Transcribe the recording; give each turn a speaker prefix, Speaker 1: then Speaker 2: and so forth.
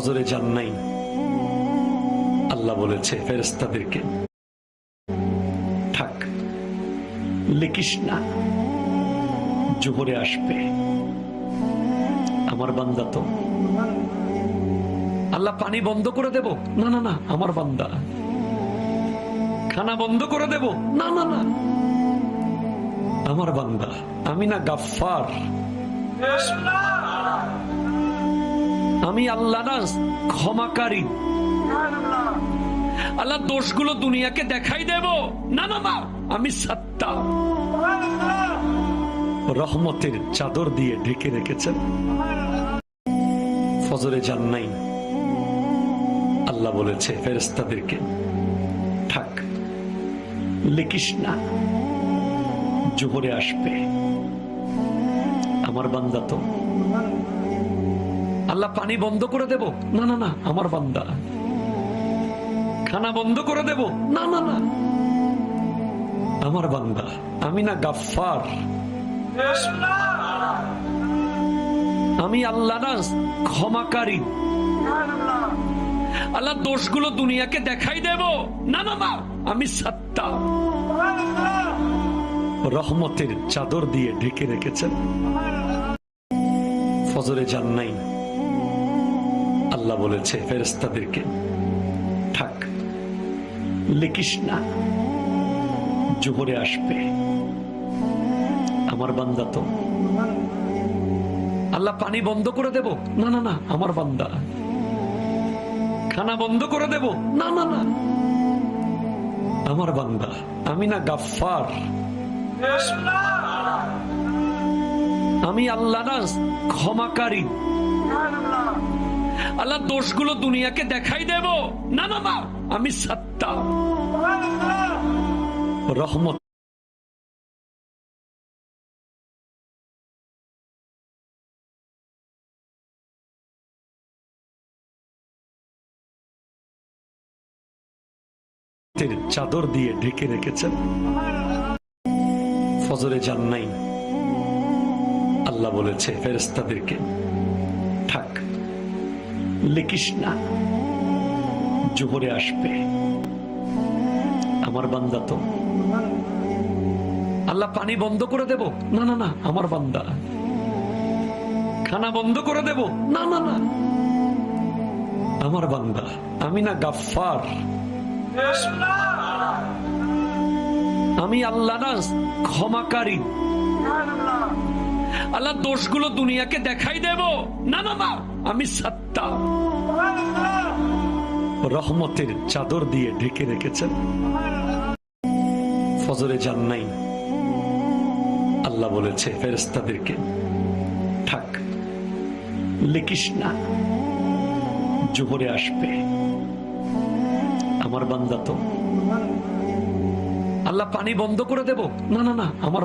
Speaker 1: ফজরে যান নাই। আল্লাহ বলেছে ফেরেস্তাদেরকে থাক, লিখিস না, জোহরে আসবে। আমার বান্দা তো। আল্লাহ পানি বন্ধ করে দেব? না না না, আমার বান্দা। খানা বন্ধ করে দেব? না না না। আমার বান্দা, আমি না গাফফার। আমি আল্লাহ না ক্ষমাকারী। আল্লাহ দোষগুলো দুনিয়াকে দেখাই দেব। না না না, আমি সত্তা। রহমতের চাদর দিয়ে ঢেকে রেখেছেন। ফজরে যান নাই আল্লাহ বলেছে ফেরেস্তাদেরকে থাক, লিখিস না, জোহরে আসবে। আমার বান্দা তো আল্লাহ পানি বন্ধ করে দেব? না না না, আমার বান্দা। খানা বন্ধ করে দেব? না না না। আমার বান্দা, আমি না গাফফার। আমি আল্লাহ না ক্ষমাকারী। আল্লাহ দোষগুলো দুনিয়াকে দেখাই দেব। না না না, আমি সত্তা। রহমতের চাদর দিয়ে ঢেকে রেখেছেন। ফজরে যান নাই আল্লাহ বলেছে ফেরেস্তাদেরকে থাক, লিখিস না, জোহরে আসবে। আমার বান্দা তো। আল্লাহ পানি বন্ধ করে দেব? না না না, আমার বান্দা। খানা বন্ধ করে দেব? না না না। আমার বান্দা, আমি না গাফফার। আমি আল্লাহ না ক্ষমাকারী। আল্লাহ দোষগুলো দুনিয়াকে দেখাই দেব। না না না, আমি সত্তা। রহমত। চাদর দিয়ে ঢেকে রেখেছেন। ফজরে যান নাই আল্লাহ বলেছে ফেরেস্তাদেরকে লিখিস না জোহরে আসবে। আমার বান্দা তো। আল্লাহ পানি বন্ধ করে দেব? না না না, আমার বান্দা। খানা বন্ধ করে দেব? না না না। আমার বান্দা, আমি না গাফফার। আমি আল্লাহ না ক্ষমাকারী। আল্লাহ দোষগুলো দুনিয়াকে দেখাই দেব। না না না। আমি সত্তা। রহমতের চাদর দিয়ে ঢেকে রেখেছেন। ফজরে যান নাই আল্লাহ বলেছে ফেরেস্তাদেরকে থাক, লিখিস না। জোহরে আসবে। আমার বান্দা তো। আল্লাহ পানি বন্ধ করে দেব? না না না, আমার